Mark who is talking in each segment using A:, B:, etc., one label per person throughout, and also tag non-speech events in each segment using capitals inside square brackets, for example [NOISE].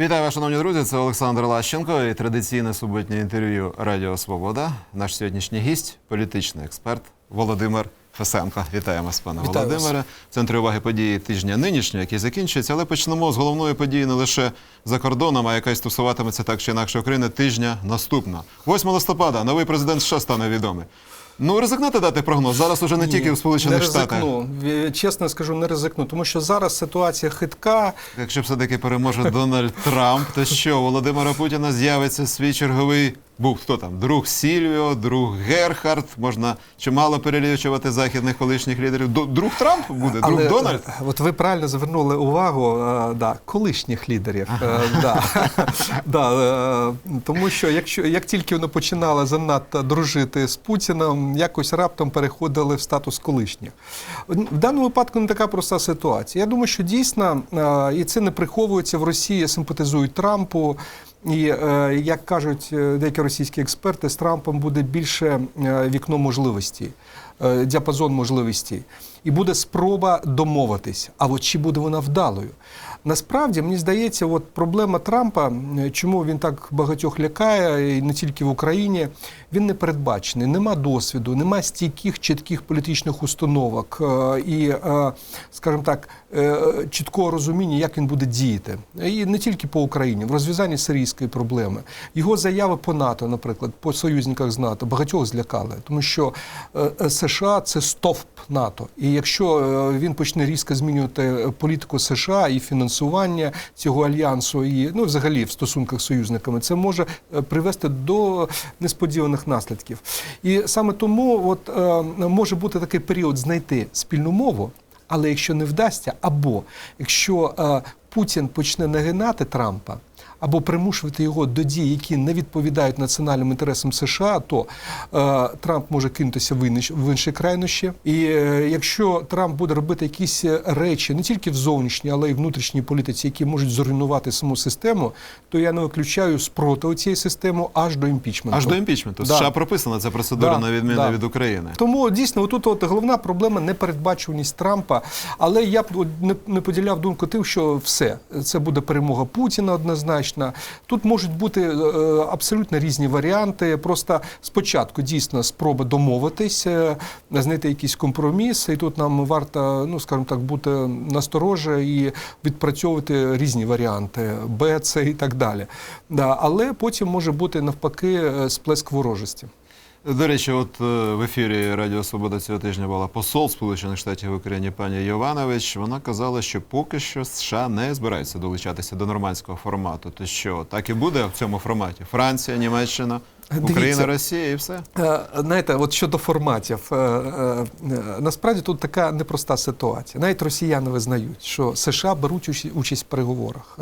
A: Вітаю, вас, шановні друзі. Це Олександр Лащенко і традиційне суботнє інтерв'ю Радіо Свобода. Наш сьогоднішній гість, політичний експерт Володимир Фесенко. Вітаємо вас, пане
B: Вітаю
A: Володимире. В центрі уваги події тижня нинішнього, який закінчується. Але почнемо з головної події не лише за кордоном, а яка стосуватиметься так чи інакше України тижня наступного. 8 листопада новий президент США стане відомий. Ну, ризикнете дати прогноз. Зараз уже не тільки в Сполучених
B: не
A: Штатах.
B: ризикну. Ві- Чесно скажу, не ризикну, тому що зараз ситуація хитка.
A: Якщо все-таки переможе Дональд Трамп, то що у Володимира Путіна з'явиться свій черговий був хто там? Друг Сільвіо, друг Герхард. Можна чимало перелічувати західних колишніх лідерів. Друг Трамп буде, друг Дональд.
B: е, От ви правильно звернули увагу е, да, колишніх лідерів. Е, да. [LAUGHS] да, тому що якщо як тільки вони починали занадто дружити з Путіним, якось раптом переходили в статус колишніх. В даному випадку не така проста ситуація. Я думаю, що дійсно, і це не приховується в Росії, симпатизують Трампу. І е, як кажуть е, деякі російські експерти, з Трампом буде більше е, вікно можливостей, е, діапазон можливості, І буде спроба домовитись. А от чи буде вона вдалою? Насправді, мені здається, от проблема Трампа, чому він так багатьох лякає, і не тільки в Україні, він не передбачений, нема досвіду, нема стійких чітких політичних установок е, і, е, скажімо так, е, чіткого розуміння, як він буде діяти. І не тільки по Україні, в розв'язанні сирійської проблеми. Його заяви по НАТО, наприклад, по союзниках з НАТО, багатьох злякали, тому що США це стовп НАТО. І якщо він почне різко змінювати політику США і фінансування цього альянсу, і ну взагалі в стосунках з союзниками, це може е, привести до несподіваних наслідків. І саме тому, от е, може бути такий період знайти спільну мову. Але якщо не вдасться, або якщо е, Путін почне нагинати Трампа, або примушувати його до дій, які не відповідають національним інтересам США, то е, Трамп може кинутися в інші, в інші крайнощі. І е, якщо Трамп буде робити якісь речі не тільки в зовнішній, але й внутрішній політиці, які можуть зруйнувати саму систему, то я не виключаю спротиву цієї системи аж до імпічменту.
A: Аж до імпічменту.
B: Да.
A: США прописана ця процедура
B: Да,
A: на відміну
B: да.
A: від України.
B: Тому дійсно, отут от головна проблема непередбачуваність Трампа. Але я б не, не поділяв думку тим, що все це буде перемога Путіна однозначно. Тут можуть бути е, абсолютно різні варіанти. Просто спочатку дійсно спроба домовитись, е, знайти якийсь компроміс, і тут нам варто, ну скажімо так, бути настороже і відпрацьовувати різні варіанти Б, С і так далі. Да, але потім може бути навпаки сплеск ворожості.
A: До речі, от е, в ефірі Радіо Свобода цього тижня була посол Сполучених Штатів в Україні пані Йованович. Вона казала, що поки що США не збираються долучатися до нормандського формату. То що так і буде в цьому форматі? Франція, Німеччина. Україна, Росія і все.
B: Е, Знаєте, от щодо форматів, е, е, насправді тут така непроста ситуація. Навіть росіяни визнають, що США беруть участь- в переговорах.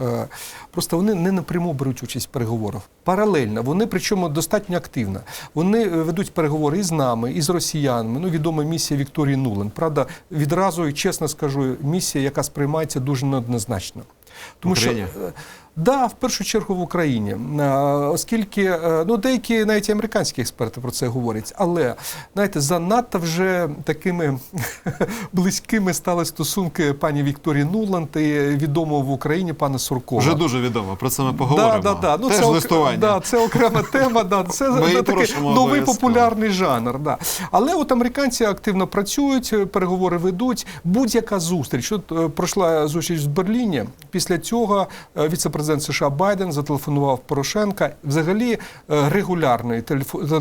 B: Просто вони не напряму беруть участь в переговорах. Паралельно, вони причому достатньо активно. Вони ведуть переговори і з нами, і з росіянами. Ну, відома місія Вікторії Нулен. Правда, відразу, і чесно скажу, місія, яка сприймається дуже неоднозначно. Тому
A: Україні?
B: е, Да, в першу чергу в Україні, Е, оскільки е, ну деякі навіть американські експерти про це говорять, але знаєте, занадто вже такими [LAUGHS] близькими стали стосунки пані Вікторії Нуланд і відомого в Україні пана Суркова.
A: Вже дуже відомо. Про це ми поговоримо.
B: Да, да, да. Ну,
A: Теж
B: це,
A: листування.
B: Да, це окрема тема. Да. Це
A: Ми її
B: такий новий
A: обов'язково.
B: популярний жанр. Да. Але от американці активно працюють, переговори ведуть. Будь-яка зустріч. От е, пройшла зустріч в Берліні. Після цього е, віце-президент США Байден зателефонував Порошенка. Взагалі е, регулярні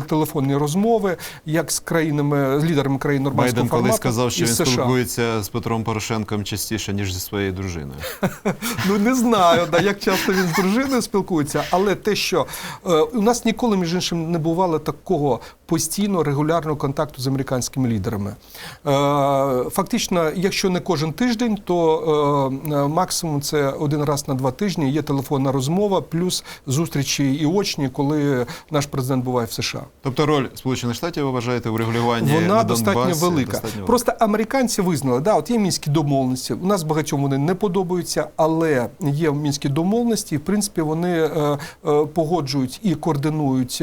B: телефонні розмови, як з країнами, з лідерами країн нормандського
A: Байден колись сказав, що він
B: США.
A: спілкується з Петром Порошенком частіше, ніж зі своєю дружиною. [LAUGHS]
B: Ну не знаю, да, як часто він з дружиною спілкується, але те, що е, у нас ніколи, між іншим, не бувало такого постійного регулярного контакту з американськими лідерами. Е, фактично, якщо не кожен тиждень, то е, е, максимум це один раз на два тижні є телефонна розмова, плюс зустрічі і очні, коли наш президент буває в США.
A: Тобто роль Сполучених Штатів ви вважаєте у регулюванні
B: Вона
A: на
B: достатньо
A: Донбасі
B: велика.
A: достатньо.
B: Просто американці визнали, да, от є мінські домовленості. У нас багатьом вони не подобаються, але є мінські домовленості. і, В принципі, вони погоджують і координують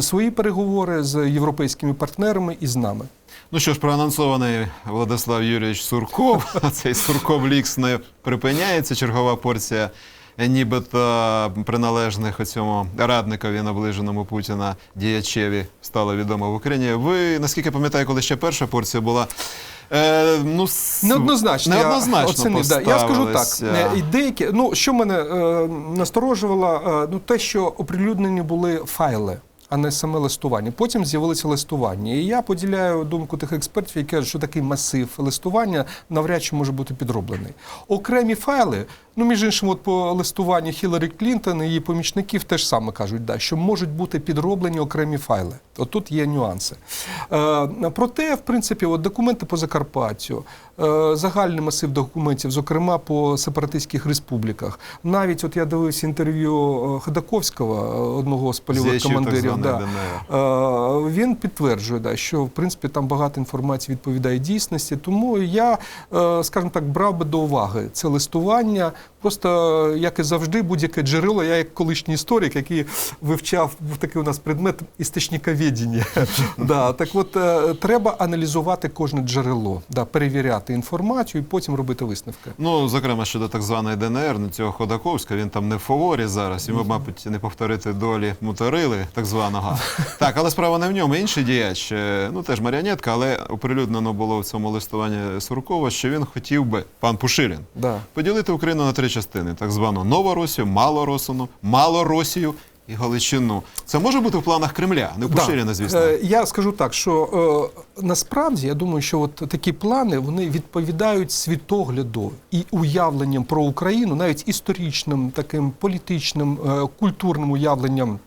B: свої переговори з європейськими партнерами і з нами.
A: Ну що ж, проанонсований Владислав Юрійович Сурков. [LAUGHS] Цей Сурков Лікс не припиняється. Чергова порція нібито приналежних цьому радникові наближеному Путіна діячеві стало відомо в Україні. Ви наскільки пам'ятаю, коли ще перша порція була. Е, ну,
B: Неоднозначно. я
A: неоднозначно
B: оцінив, да. Я скажу так. е, І деякі, ну, що мене е, насторожувало, е, ну, те, що оприлюднені були файли. А не саме листування. Потім з'явилися листування. І я поділяю думку тих експертів, які кажуть, що такий масив листування навряд чи може бути підроблений. Окремі файли, ну між іншим, от по листуванню Хіларі Клінтон і її помічників теж саме кажуть, да, що можуть бути підроблені окремі файли. От тут є нюанси. Е, проте, в принципі, от документи по Закарпаттю, е, загальний масив документів, зокрема по сепаратистських республіках. Навіть от я дивився інтерв'ю е, Ходаковського, е, одного з польових командирів.
A: ДНР.
B: Е, Він підтверджує, да, що в принципі там багато інформації відповідає дійсності. Тому я, е, скажімо так, брав би до уваги це листування. Просто як і завжди, будь-яке джерело. Я як колишній історик, який вивчав був такий у нас предмет істочниковедення. [LAUGHS] да, так от е, треба аналізувати кожне джерело, да, перевіряти інформацію і потім робити висновки.
A: Ну, зокрема, щодо так званої ДНР, ну цього Ходаковська, він там не в фаворі зараз. Йому, мабуть, не повторити долі Мутарили, так званого. [LAUGHS] Так, але справа не в ньому. Інший діяч, е, ну теж маріонетка, але оприлюднено було в цьому листуванні Суркова, що він хотів би, пан Пушилін,
B: Да.
A: поділити Україну на три частини: так звану Новоросію, Малоросину, Малоросію і Галичину. Це може бути в планах Кремля, не поширено, звісно.
B: Е, Я скажу так, що е, насправді я думаю, що от такі плани вони відповідають світогляду і уявленням про Україну, навіть історичним, таким політичним, е, культурним уявленням.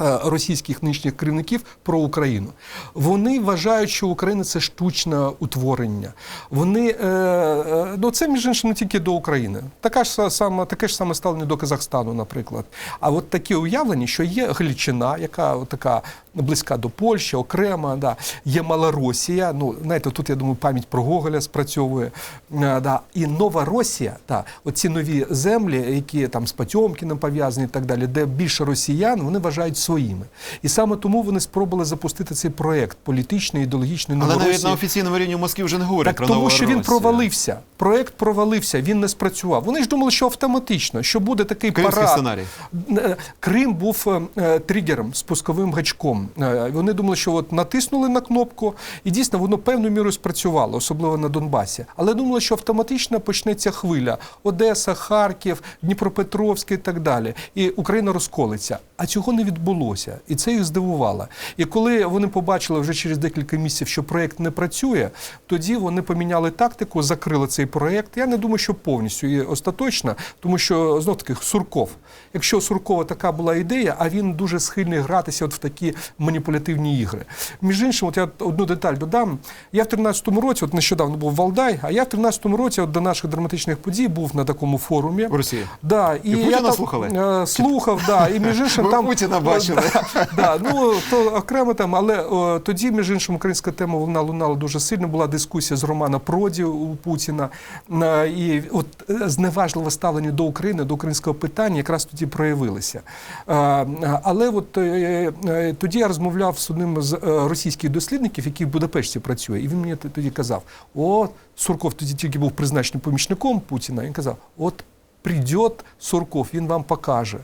B: Е, Російських нинішніх керівників про Україну вони вважають, що Україна це штучне утворення. Вони е, е, ну це між іншим не тільки до України. Така ж сама таке ж саме ставлення до Казахстану, наприклад. А от такі уявлення, що є Галичина, яка така близька до Польщі, окрема, да. є Малоросія. Ну, знаєте, тут я думаю, пам'ять про Гоголя спрацьовує. Да. І Нова Росія, да, оці нові землі, які там з Потьомкіним пов'язані і так далі, де більше росіян, вони вважають своїми. І саме тому вони спробували запустити цей проект політичний, ідеологічний
A: Але навіть на
B: Новоросії.
A: офіційному рівні в Москві вже не говорять
B: Так
A: про
B: тому, що він провалився. Проект провалився, він не спрацював. Вони ж думали, що автоматично, що буде такий
A: Кримський
B: парад.
A: сценарій.
B: Е, Крим був е, е, тригером, спусковим гачком. Е, Вони думали, що от натиснули на кнопку, і дійсно воно певною мірою спрацювало, особливо на Донбасі. Але думали, що автоматично почнеться хвиля: Одеса, Харків, Дніпропетровськ і так далі. І Україна розколиться. А цього не відбулося, і це їх здивувало. І коли вони побачили вже через декілька місяців, що проект не працює, тоді вони поміняли тактику, закрили цей проект. Я не думаю, що повністю і остаточно, тому що знов таки Сурков. Якщо Суркова така була ідея, а він дуже схильний гратися от в такі маніпулятивні ігри. Між іншим, от я одну деталь додам. Я в 13-му році, от нещодавно був Валдай, а я в 13-му році от до наших драматичних подій був на такому форумі.
A: В Росії.
B: Да, і,
A: І Путіна
B: я
A: слухали?
B: е, слухав, да, і між [LAUGHS] іншим там
A: Путіна бачили.
B: Да, да, ну то окремо там, але о, тоді, між іншим, українська тема вона лунала дуже сильно. Була дискусія з Романа Проді у Путіна. І от е, зневажливе ставлення до України, до українського питання якраз тоді проявилося. Е, Але от е, тоді я розмовляв з одним з російських дослідників, який в Будапешті працює, і він мені тоді казав: о, Сурков тоді тільки був призначений помічником Путіна. Він казав, от. Прийде Сурков, він вам покаже.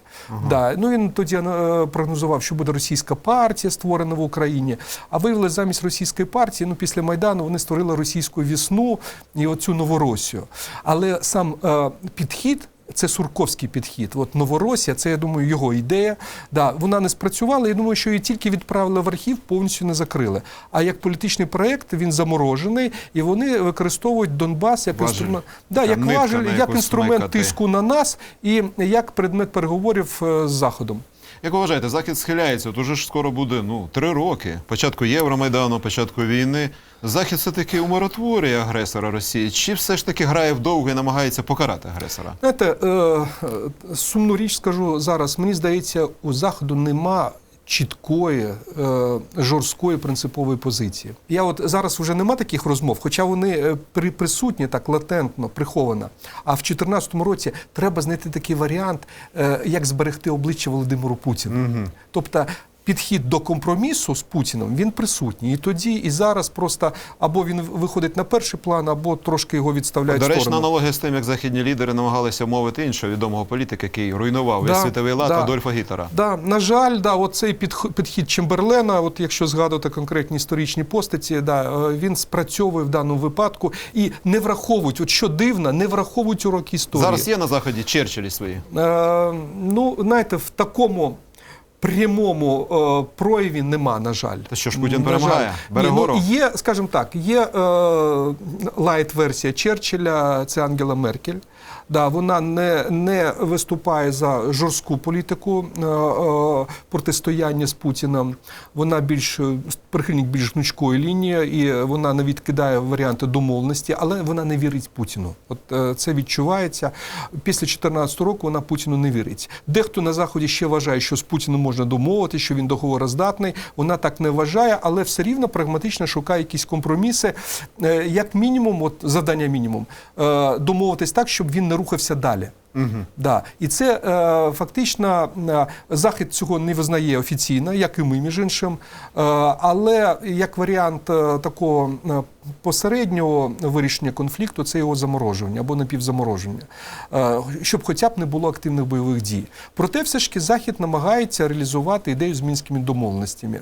B: Да. Ну він тоді е, прогнозував, що буде російська партія створена в Україні. А виявили замість російської партії, ну після Майдану вони створили російську вісну і оцю Новоросію. Але сам е, підхід. Це сурковський підхід. От Новоросія, це я думаю, його ідея. Да, вона не спрацювала. Я думаю, що її тільки відправили в архів, повністю не закрили. А як політичний проект він заморожений, і вони використовують Донбас як
A: Важель.
B: інструмент, да, як важель, як інструмент
A: смикати.
B: тиску на нас і як предмет переговорів е, з Заходом.
A: Як ви вважаєте, Захід схиляється, от уже ж скоро буде ну, три роки. Початку Євромайдану, початку війни. Захід все-таки умиротворює агресора Росії, чи все ж таки грає вдовго і намагається покарати агресора?
B: Знаєте, е, е, сумну річ скажу зараз. Мені здається, у Заходу нема чіткої, е, жорсткої принципової позиції. Я от зараз вже нема таких розмов, хоча вони е, при, присутні так латентно, приховано. А в 2014 році треба знайти такий варіант, е, як зберегти обличчя Володимиру Путіну. Тобто підхід до компромісу з Путіним він присутній. І тоді, і зараз просто або він виходить на перший план, або трошки його відставляють.
A: До речі, аналогія з тим, як західні лідери намагалися мовити іншого відомого політика, який руйнував
B: Да,
A: світовий лад
B: да.
A: Адольфа Гітлера.
B: Да, на жаль, да, оцей підх- підхід Чемберлена, от якщо згадувати конкретні історичні постаті, да, е, він спрацьовує в даному випадку і не враховують, от що дивно, не враховують уроки історії.
A: Зараз є на заході Черчиллі свої.
B: Е, ну, знаєте, в такому. Прямому е, прояві нема, на жаль.
A: Та що ж, Путін
B: На
A: перемагає? Бере
B: Ні, ну, є, скажімо так, є е, лайт-версія Черчилля, це Ангела Меркель. Да, вона не, не виступає за жорстку політику е, е, протистояння з Путіним. Вона більш е, прихильник більш гнучкої лінії, і вона не відкидає варіанти домовленості, але вона не вірить Путіну. От це відчувається. Після 2014 року вона Путіну не вірить. Дехто на заході ще вважає, що з Путіним можна домовити, що він договороздатний. Вона так не вважає, але все рівно прагматично шукає якісь компроміси. Як мінімум, от завдання мінімум, домовитись так, щоб він не рухався далі.
A: Угу.
B: Да. І це е, фактично е, Захід цього не визнає офіційно, як і ми, між іншим. Е, але як варіант е, такого е, посереднього вирішення конфлікту, це його заморожування або напівзамороження, е, щоб хоча б не було активних бойових дій. Проте, все ж таки, Захід намагається реалізувати ідею з мінськими домовленостями.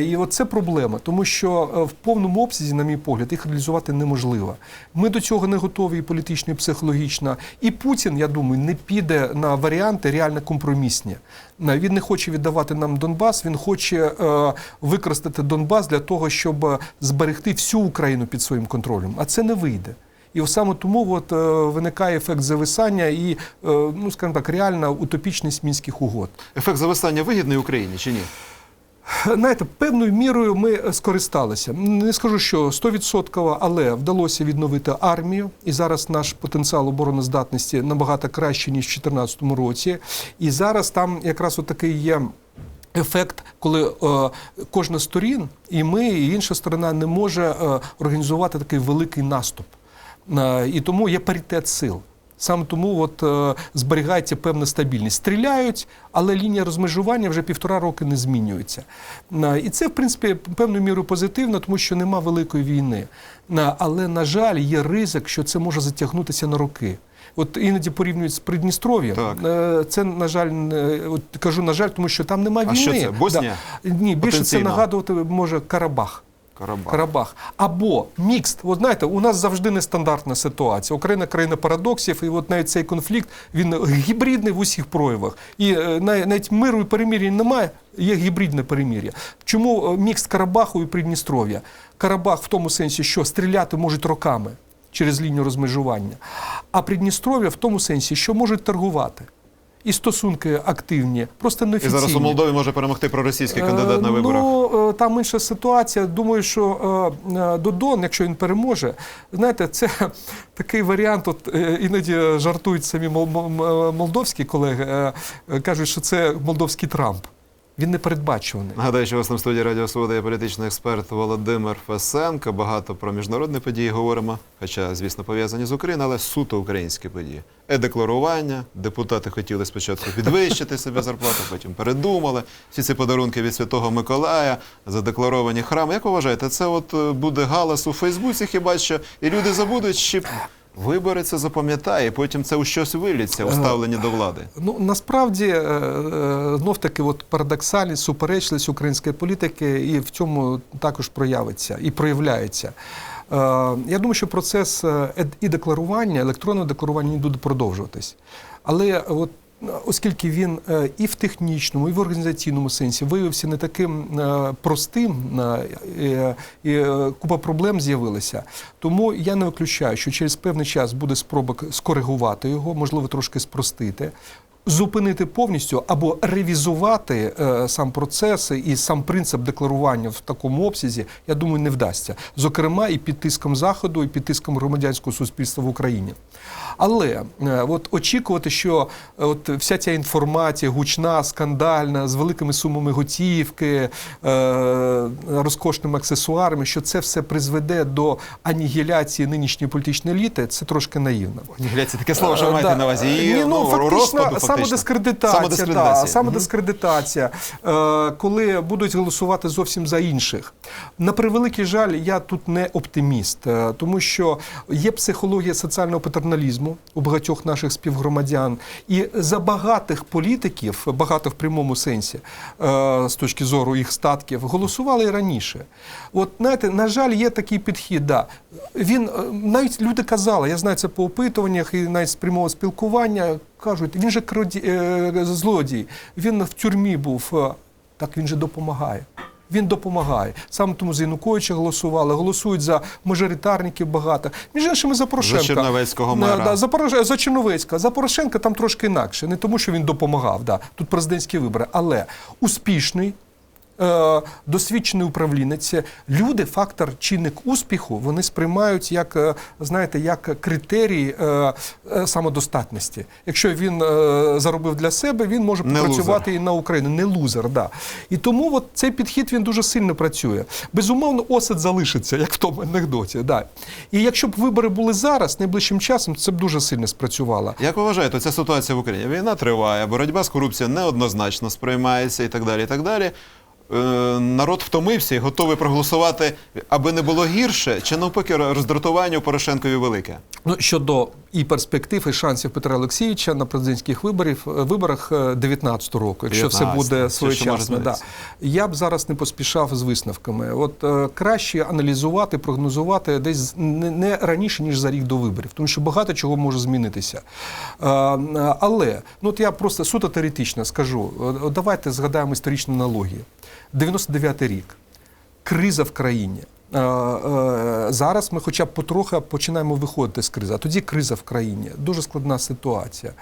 B: І от це проблема, тому що в повному обсязі, на мій погляд, їх реалізувати неможливо. Ми до цього не готові і політично, і психологічно. І Путін, я думаю, не піде на варіанти реально компромісні. Е, Він не хоче віддавати нам Донбас, він хоче е, використати Донбас для того, щоб е, зберегти всю Україну під своїм контролем. А це не вийде. І саме тому от, виникає ефект зависання і, ну скажімо так, реальна утопічність мінських угод.
A: Ефект зависання вигідний Україні чи ні?
B: Знаєте, певною мірою ми скористалися. Не скажу, що 100%, але вдалося відновити армію. І зараз наш потенціал обороноздатності набагато кращий, ніж в 2014 році. І зараз там якраз такий є. Ефект, коли е, кожна сторін, і ми, і інша сторона не може е, організувати такий великий наступ. Е, і тому є паритет сил. Саме тому от, е, зберігається певна стабільність. Стріляють, але лінія розмежування вже півтора роки не змінюється. Е, і це, в принципі, певною мірою позитивно, тому що нема великої війни. Е, але, на жаль, є ризик, що це може затягнутися на роки. От іноді порівнюють з Придністров'ям. Е, Це, на жаль, от кажу, на жаль, тому що там немає
A: А
B: війни.
A: що це, Боснія?
B: Да. Ні, більше це нагадувати може Карабах.
A: Карабах.
B: Карабах. Або мікст. От знаєте, у нас завжди нестандартна ситуація. Україна країна парадоксів, і от навіть цей конфлікт він гібридний в усіх проявах. І е, навіть миру і перемир'я немає, є гібридне перемир'я. Чому е, мікст Карабаху і Придністров'я? Карабах в тому сенсі, що стріляти можуть роками через лінію розмежування, а Придністров'я в тому сенсі, що можуть торгувати. І стосунки активні, просто
A: І зараз у Молдові може перемогти проросійський кандидат на
B: Е,
A: виборах.
B: Ну, е, там інша ситуація. Думаю, що е, Додон, якщо він переможе, знаєте, це [LAUGHS] такий варіант. От іноді жартують самі мол- мол- молдовські колеги, кажуть, що це молдовський Трамп. Він не передбачуваний.
A: Нагадаю, що у вас на студії Радіо Свобода є політичний експерт Володимир Фесенко. Багато про міжнародні події говоримо, хоча, звісно, пов'язані з Україною, але суто українські події. Е-декларування. Депутати хотіли спочатку підвищити себе зарплату, потім передумали. Всі ці подарунки від Святого Миколая, задекларовані храми. Як ви вважаєте, це от е, буде галас у Фейсбуці хіба що? І люди забудуть, чи вибори це запам'ятає, потім це у щось виліться у ставленні до влади.
B: Ну насправді е, е, знов таки от парадоксальність, суперечливість української політики і в цьому також проявиться і проявляється. Е, Я думаю, що процес е, і декларування, електронного декларування не буде продовжуватись. Але от е, оскільки він е, і в технічному, і в організаційному сенсі виявився не таким е, простим, е, і купа проблем з'явилася, тому я не виключаю, що через певний час буде спроба скоригувати його, можливо, трошки спростити. Зупинити повністю або ревізувати е, сам процес і сам принцип декларування в такому обсязі, я думаю, не вдасться. Зокрема, і під тиском заходу, і під тиском громадянського суспільства в Україні. Але е, от очікувати, що е, от вся ця інформація гучна, скандальна, з великими сумами готівки, е, розкошними аксесуарами, що це все призведе до анігіляції нинішньої політичної еліти, це трошки наївно.
A: Глядці, таке слово, що маєте на увазі.
B: Ні, ну, фактично,
A: розпаду, фактично.
B: самодискредитація.
A: Самодискредитація.
B: Самодискредитація. Коли будуть голосувати зовсім за інших. На превеликий жаль, я тут не оптиміст, тому що є психологія соціального патерналізму у багатьох наших співгромадян. І за багатих політиків, багато в прямому сенсі, е, з точки зору їх статків, голосували раніше. От знаєте, на жаль, є такий підхід. Да. Він е, навіть люди казали, я знаю це по опитуваннях і навіть з прямого спілкування. Кажуть, він же краді, е, злодій, він в тюрмі був. Так він же допомагає. Він допомагає. Саме тому за Януковича голосували, голосують за мажоритарників багато. Між іншими за Порошенка.
A: За Черновецького мера.
B: Да, за, Порош... за Черновецька. За Порошенка там трошки інакше. Не тому, що він допомагав. Да. Тут президентські вибори, але успішний. Е, Досвідчений управлінець, люди, фактор чинник успіху, вони сприймають як е, знаєте, як критерій е, самодостатності. Якщо він заробив для себе, він може
A: Не
B: попрацювати і на Україну, не лузер. Да. І тому от цей підхід він дуже сильно працює. Безумовно, осад залишиться, як в тому анекдоті. Да. І якщо б вибори були зараз, найближчим часом, це б дуже сильно спрацювало.
A: Як ви вважаєте, ця ситуація в Україні? Війна триває, боротьба з корупцією неоднозначно сприймається і так далі. І так далі. Е, народ втомився і готовий проголосувати, аби не було гірше, чи навпаки роздратування у Порошенкові велике.
B: Ну щодо і перспектив, і шансів Петра Олексійовича на президентських виборів, виборах 19 року, якщо все
A: 19-го.
B: буде
A: Все
B: своєчасно. Да. Я б зараз не поспішав з висновками. От е, краще аналізувати, прогнозувати десь не, не раніше ніж за рік до виборів, тому що багато чого може змінитися. Е, е, але ну от я просто суто теоретично скажу: Е, давайте згадаємо історичну аналогію. 99 рік криза в країні. Е, е, Зараз ми хоча б потрохи починаємо виходити з кризи. А тоді криза в країні. Дуже складна ситуація.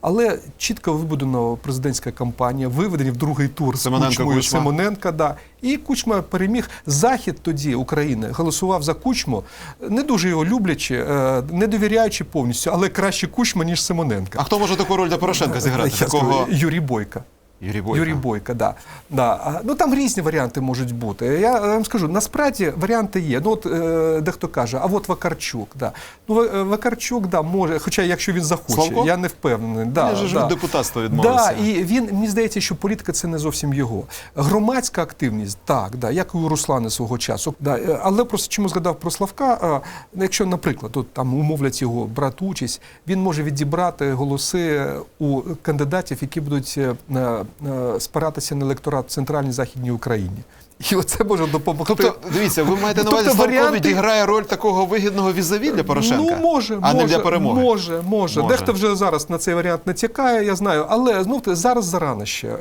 B: Але чітко вибудована президентська кампанія, виведені в другий тур з
A: Симоненко,
B: Кучмою
A: Кучма.
B: Симоненка. Да. І Кучма переміг. Захід тоді України голосував за Кучму, не дуже його люблячи, е, не довіряючи повністю, але краще Кучма, ніж Симоненка.
A: А хто може таку роль для Порошенка зіграти?
B: Я
A: Такого
B: Юрій Бойко.
A: Юрій Бойко.
B: Юрій Бойко, да. Да. Ну там різні варіанти можуть бути. Я вам скажу, насправді варіанти є. Ну от е, дехто каже, а от Вакарчук, да. Ну е, Вакарчук, да, може, хоча якщо він захоче,
A: Славко?
B: я не впевнений. Да,
A: Він
B: да.
A: депутатства відмовився.
B: Да, і він мені здається, що політика це не зовсім його. Громадська активність, так, да, як і у Руслана свого часу. Да, е, але просто чому згадав про Славка? а, Якщо, наприклад, от там умовлять його брати участь, він може відібрати голоси у кандидатів, які будуть е, е, е, спиратися на електорат в центральній західній Україні. І оце може допомогти.
A: Тобто, дивіться, ви маєте на увазі,
B: Тобто
A: Славко
B: варіанти-
A: відіграє роль такого вигідного візаві для Порошенка?
B: Ну, може,
A: а
B: може,
A: не для перемоги.
B: Може, може.
A: Може.
B: Дехто вже зараз на цей варіант натякає, я знаю. Але знов зараз зарано ще е,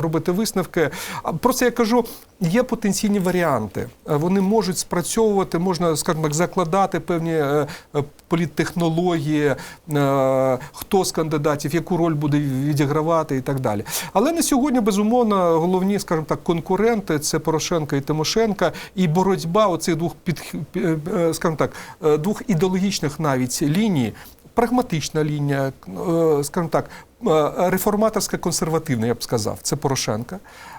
B: робити висновки. А Просто я кажу, є потенційні варіанти. Е, Вони можуть спрацьовувати, можна, скажімо так, закладати певні е, е, політтехнології, хто з кандидатів, яку роль буде відігравати і так далі. Але на сьогодні, безумовно, головні, скажімо так, конкуренти це Порошенко і Тимошенка, і боротьба оцих двох під, скажімо так, двох ідеологічних навіть ліній. Прагматична лінія, скажімо так, реформаторська консервативна, я б сказав, це Порошенка,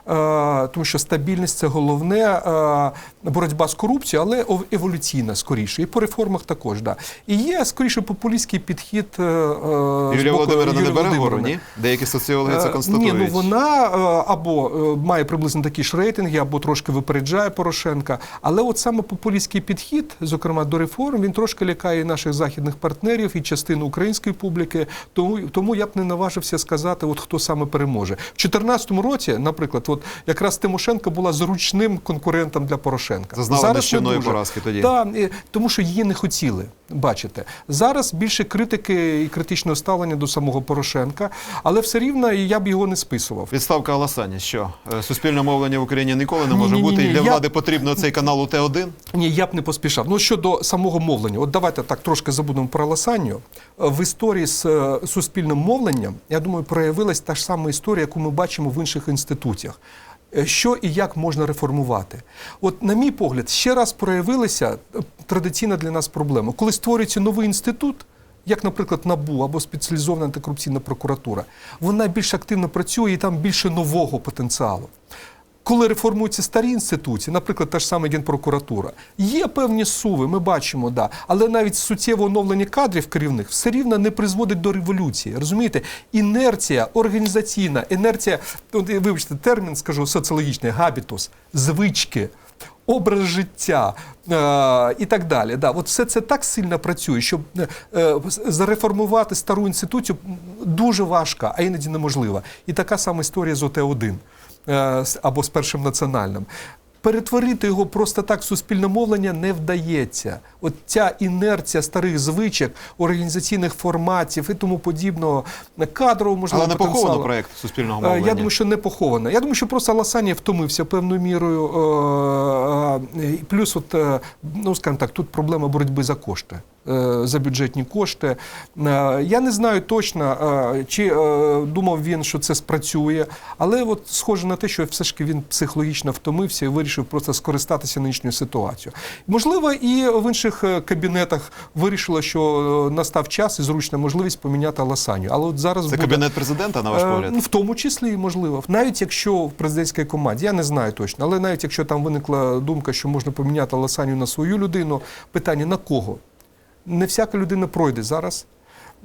B: Е, тому що стабільність це головне, е, боротьба з корупцією, але еволюційна скоріше. І по реформах також. Да. І є скоріше популістський підхід. е, е,
A: Юлія Володимирівна не бере гору, ні? Деякі соціологи це
B: Е,
A: констатують.
B: Ні, ну вона е, або е, має приблизно такі ж рейтинги, або трошки випереджає Порошенка. Але от саме популістський підхід, зокрема до реформ, він трошки лякає і наших західних партнерів і частину української публіки. Тому, тому я б не наважився сказати, от хто саме переможе. В 2014 році, наприклад, от якраз Тимошенко була зручним конкурентом для Порошенка.
A: Зазнала
B: Зараз не дуже.
A: поразки тоді.
B: Да, тому що її не хотіли бачите. Зараз більше критики і критичного ставлення до самого Порошенка, але все рівно я б його не списував.
A: Відставка Аласані, що е, суспільне мовлення в Україні ніколи не може
B: ні, ні,
A: бути,
B: ні,
A: і для
B: я-
A: влади потрібно цей канал УТ-1.
B: Ні, я б не поспішав. Ну щодо самого мовлення, от давайте так трошки забудемо про Ласанію. В історії з е, суспільним мовленням, я думаю, проявилась та ж сама історія, яку ми бачимо в інших інституціях. Е, Що і як можна реформувати? От, на мій погляд, ще раз проявилася е, традиційна для нас проблема. Коли створюється новий інститут, як, наприклад, НАБУ або спеціалізована антикорупційна прокуратура, вона більш активно працює і там більше нового потенціалу. Коли реформуються старі інституції, наприклад, та ж сама Генпрокуратура, є певні суви, ми бачимо, да, але навіть суттєве оновлення кадрів керівних все рівно не призводить до революції. Розумієте, інерція організаційна, інерція, вибачте, термін скажу соціологічний, габітус, звички. Образ життя е, і так далі. Да, от все це так сильно працює, щоб е, е, зареформувати стару інституцію дуже важко, а іноді неможливо. І така сама історія з ОТ-1 е, з- або з першим національним. Перетворити його просто так в суспільне мовлення не вдається. От ця інерція старих звичок, організаційних форматів і тому подібного кадрового можливо
A: Але не поховано проєкт суспільного
B: Е,
A: мовлення.
B: Я думаю, що не поховано. Я думаю, що просто Ласанія втомився певною мірою. е, е, Плюс, от, е, ну скажімо так, тут проблема боротьби за кошти. Е, За бюджетні кошти. Е, Я не знаю точно, е, чи думав він, що це спрацює, але от схоже на те, що все ж таки він психологічно втомився і вирішив просто скористатися нинішньою ситуацією. Можливо, і в інших кабінетах вирішило, що настав час і зручна можливість поміняти Ласанію. Але от зараз
A: Це
B: буде...
A: кабінет президента, на ваш погляд?
B: В тому числі, можливо. Навіть якщо в президентській команді, я не знаю точно, але навіть якщо там виникла думка, що можна поміняти Ласанію на свою людину, питання на кого? Не всяка людина пройде зараз.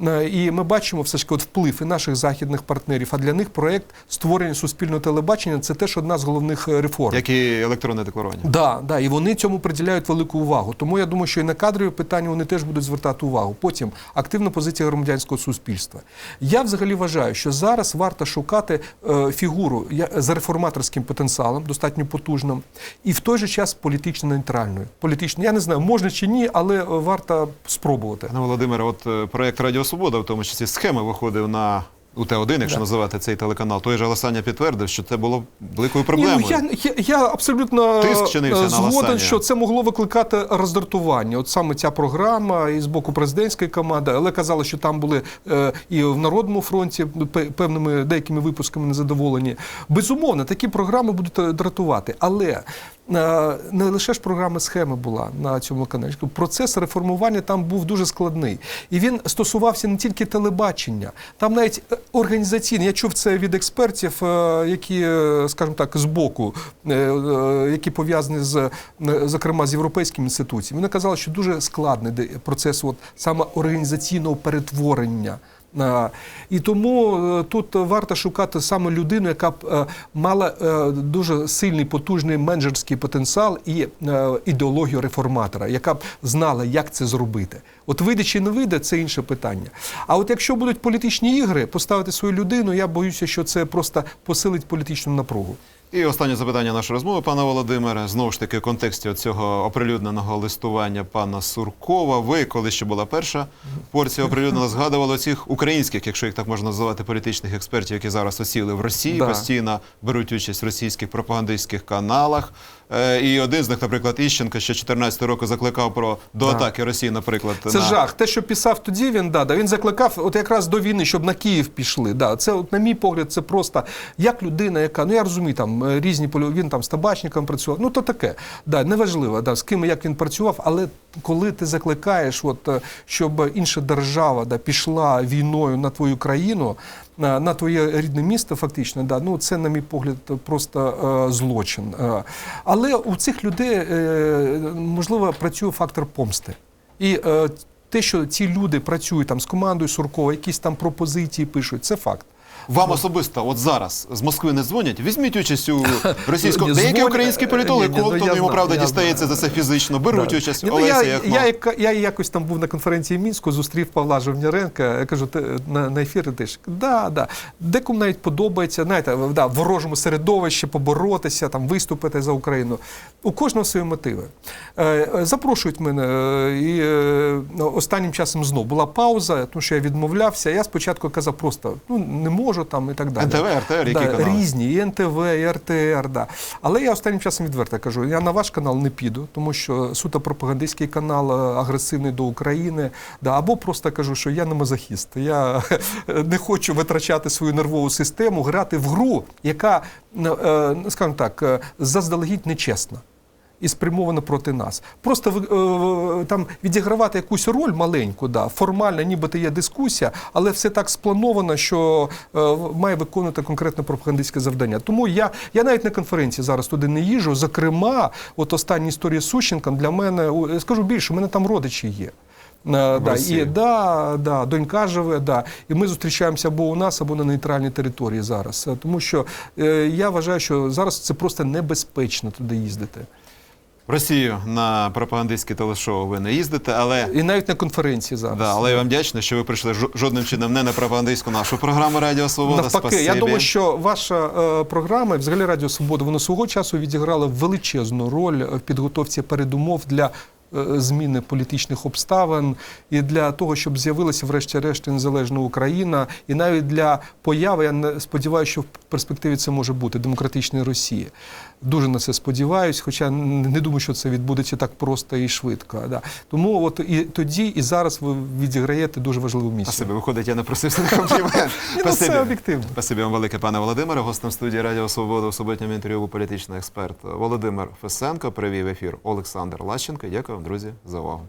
B: Е, І ми бачимо все ж таки от вплив і наших західних партнерів. А для них проєкт створення суспільного телебачення це теж одна з головних е, реформ.
A: Як і електронне декларування.
B: Да, да, і вони цьому приділяють велику увагу. Тому я думаю, що і на кадрові питання вони теж будуть звертати увагу. Потім активна позиція громадянського суспільства. Я взагалі вважаю, що зараз варто шукати е, фігуру за реформаторським потенціалом, достатньо потужним, і в той же час політично нейтральною. Політично, я не знаю, можна чи ні, але варто спробувати.
A: Пане Володимире, от проєкт Радіо Свобода, в тому числі схеми виходив на УТ-1, якщо
B: Да.
A: називати цей телеканал. Той же Ласаня підтвердив, що це було великою
B: Ні,
A: проблемою.
B: ну, я, я, я абсолютно
A: Тиск чинився
B: е,
A: на
B: згоден, що це могло викликати роздратування. От саме ця програма і з боку президентської команди, але казали, що там були е, і в Народному фронті певними деякими випусками незадоволені. Безумовно, такі програми будуть е, дратувати. Але е, не лише ж програма схеми була на цьому каналі. Процес реформування там був дуже складний. І він стосувався не тільки телебачення, там навіть е, організаційний. Я чув це від експертів, е, які, е, скажімо так, з боку, е, які пов'язані з, зокрема, з європейськими інституціями. Вони казали, що дуже складний процес от, саме організаційного перетворення. І тому е, тут варто шукати саме людину, яка б е, мала е, дуже сильний потужний менеджерський потенціал і ідеологію реформатора, яка б знала, як це зробити. От вийде чи не вийде, це інше питання. А от якщо будуть політичні ігри, поставити свою людину, я боюся, що це просто посилить політичну напругу.
A: І останнє запитання нашої розмови, пане Володимире. Знову ж таки, в контексті цього оприлюдненого листування пана Суркова. Ви, коли ще була перша порція оприлюднена, згадували цих українських, якщо їх так можна називати, політичних експертів, які зараз осіли в Росії,
B: Да.
A: постійно беруть участь в російських пропагандистських каналах. Е, І один з них, наприклад, Іщенко, ще 14 року закликав про до
B: Да.
A: атаки Росії, наприклад,
B: Це
A: на
B: жах. Те, що писав тоді, він да, да, він закликав от якраз до війни, щоб на Київ пішли. Да, це, от, на мій погляд, це просто як людина, яка ну я розумію, там е, різні полі, він там з табачником працював. Ну то таке. Да, неважливо, да, з ким і як він працював, але коли ти закликаєш, от, е, щоб інша держава да, пішла війною на твою країну. На, на твоє рідне місто, фактично, да, ну це, на мій погляд, просто е, злочин. Е, але у цих людей, е, можливо, працює фактор помсти. І е, те, що ці люди працюють там з командою Суркова, якісь там пропозиції пишуть, це факт.
A: Вам особисто, от зараз з Москви не дзвонять. Візьміть участь у [LAUGHS] російському. Деякі українські політологи,
B: ну, я
A: йому правда дістається за це фізично. Беруть участь
B: Ні, ну, я,
A: Яхно.
B: я, якось там був на конференції в Мінську, зустрів Павла Жовняренка. Я кажу, на, на ефір йдеш? Да, да. Декому навіть подобається, знаєте, в- да, в ворожому середовищі поборотися, там, виступити за Україну. У кожного свої мотиви. Е, е, запрошують мене. е, І останнім часом знов була пауза, тому що я відмовлявся. Я спочатку казав просто ну, не можу там і так далі.
A: НТВ, РТР, які канали?
B: Різні, і НТВ, і РТР, да. Але я останнім часом відверто кажу, я на ваш канал не піду, тому що суто пропагандистський канал е, агресивний до України. Да, або просто кажу, що я не мазохіст. Я [LAUGHS] не хочу витрачати свою нервову систему, грати в гру, яка, е, е, скажімо так, заздалегідь нечесна. І спрямовано проти нас. Просто е, там відігравати якусь роль маленьку, да, формально, нібито є дискусія, але все так сплановано, що е, має виконувати конкретне пропагандистське завдання. Тому я, я навіть на конференції зараз туди не їжу. Зокрема, от остання історія з Сущенком для мене, скажу більше, у мене там родичі є. Е, Да,
A: Росії.
B: і, да, да, донька живе, да. і ми зустрічаємося або у нас, або на нейтральній території зараз. Тому що е, я вважаю, що зараз це просто небезпечно туди їздити.
A: В Росію на пропагандистське телешоу ви не їздите, але
B: І навіть на конференції зараз.
A: Да, але я вам вдячний, що ви прийшли жо- жодним чином не на пропагандистську нашу програму Радіо Свобода.
B: Навпаки, я
A: Спасибі.
B: думаю, що ваша е, програма, і взагалі Радіо Свобода, воно свого часу відіграла величезну роль в підготовці передумов для. е, Зміни політичних обставин і для того, щоб з'явилася врешті-решт незалежна Україна, і навіть для появи, я не- сподіваюся, що в перспективі це може бути демократичної Росії. Дуже на це сподіваюсь, хоча не думаю, що це відбудеться так просто і швидко. Да. Тому от і тоді, і зараз ви відіграєте дуже важливу місію.
A: Спасибі. Виходить, я не просив на комплімент. [LAUGHS]
B: Ні, ну, це об'єктивно.
A: Спасибі вам велике, пане Володимире. Гостем студії Радіо Свобода у суботньому інтерв'ю був політичний експерт Володимир Фесенко. Привів ефір Олександр Лащенко. Дякую вам, друзі, за увагу.